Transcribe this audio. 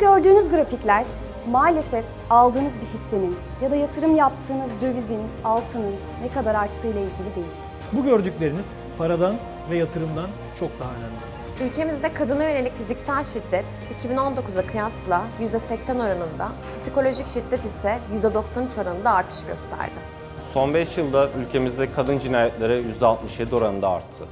Gördüğünüz grafikler maalesef aldığınız bir hissenin ya da yatırım yaptığınız dövizin, altının ne kadar arttığıyla ilgili değil. Bu gördükleriniz paradan ve yatırımdan çok daha önemli. Ülkemizde kadına yönelik fiziksel şiddet 2019'a kıyasla %80 oranında, psikolojik şiddet ise %93 oranında artış gösterdi. Son 5 yılda ülkemizde kadın cinayetleri %67 oranında arttı.